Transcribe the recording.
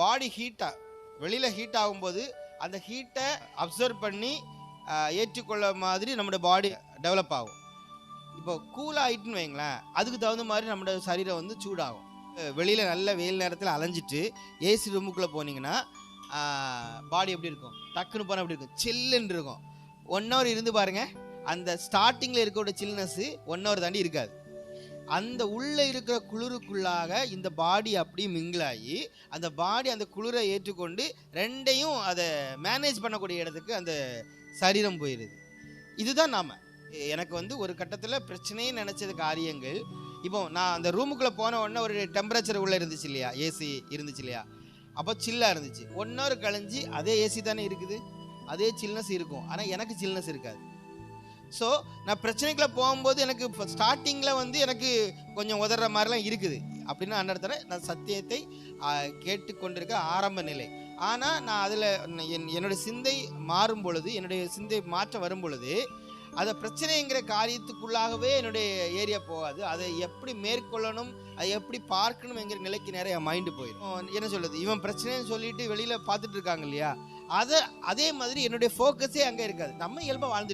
பாடி ஹீட்டாக வெளியில் ஹீட் ஆகும்போது அந்த ஹீட்டை அப்சர்வ் பண்ணி ஏற்றுக்கொள்ள மாதிரி நம்மளோட பாடி டெவலப் ஆகும். இப்போ கூல் ஆகிட்டுன்னு வைங்களேன் அதுக்கு தகுந்த மாதிரி நம்மளோட சரீரம் வந்து சூடாகும். வெளியில் நல்ல வெயில் நேரத்தில் அலைஞ்சிட்டு ஏசி ரூமுக்குள்ளே போனீங்கன்னா பாடி எப்படி இருக்கும்? டக்குன்னு போனால் எப்படி இருக்கும்? சில்லுன்னு இருக்கும். ஒன் ஹவர் இருந்து பாருங்கள் அந்த ஸ்டார்டிங்கில் இருக்கக்கூடிய சில்னஸ்ஸு ஒன் ஹவர் தாண்டி இருக்காது. அந்த உள்ளே இருக்கிற குளிருக்குள்ளாக இந்த பாடி அப்படியே மிங்கிளாகி அந்த பாடி அந்த குளிரை ஏற்றுக்கொண்டு ரெண்டையும் அதை மேனேஜ் பண்ணக்கூடிய இடத்துக்கு அந்த சரீரம் போயிடுது இதுதான் நாம். எனக்கு வந்து ஒரு கட்டத்தில் பிரச்சனையே நினச்சது காரியங்கள். இப்போ நான் அந்த ரூமுக்குள்ளே போன உடனே ஒரு டெம்பரேச்சர் உள்ளே இருந்துச்சு இல்லையா? ஏசி இருந்துச்சு இல்லையா? அப்போ சில்லாக இருந்துச்சு. ஒன் ஹவர் கழிஞ்சு அதே ஏசி தானே இருக்குது. அதே சில்னஸ் இருக்கும். ஆனால் எனக்கு சில்னஸ் இருக்காது. ஸோ நான் பிரச்சனைக்குள்ள போகும்போது எனக்கு இப்போ ஸ்டார்டிங்கில் வந்து எனக்கு கொஞ்சம் உதற மாதிரிலாம் இருக்குது. அப்படின்னு அன்னடத்துல நான் சத்தியத்தை கேட்டுக்கொண்டிருக்க ஆரம்ப நிலை. ஆனால் நான் அதில் என் என்னுடைய சிந்தை மாறும் பொழுது என்னுடைய சிந்தை மாற்றம் வரும் பொழுது அதை பிரச்சனைங்கிற காரியத்துக்குள்ளாகவே என்னுடைய ஏரியா போகாது. அதை எப்படி மேற்கொள்ளணும் அதை எப்படி பார்க்கணுங்கிற நிலைக்கு நிறைய மைண்டு போயிடும். என்ன சொல்லுது இவன் பிரச்சனைன்னு சொல்லிட்டு வெளியில் பார்த்துட்டு இருக்காங்க இல்லையா? அதை அதே மாதிரி என்னுடைய ஃபோக்கஸே அங்கே இருக்காது. நம்ம இயல்பாக வாழ்ந்துட்டு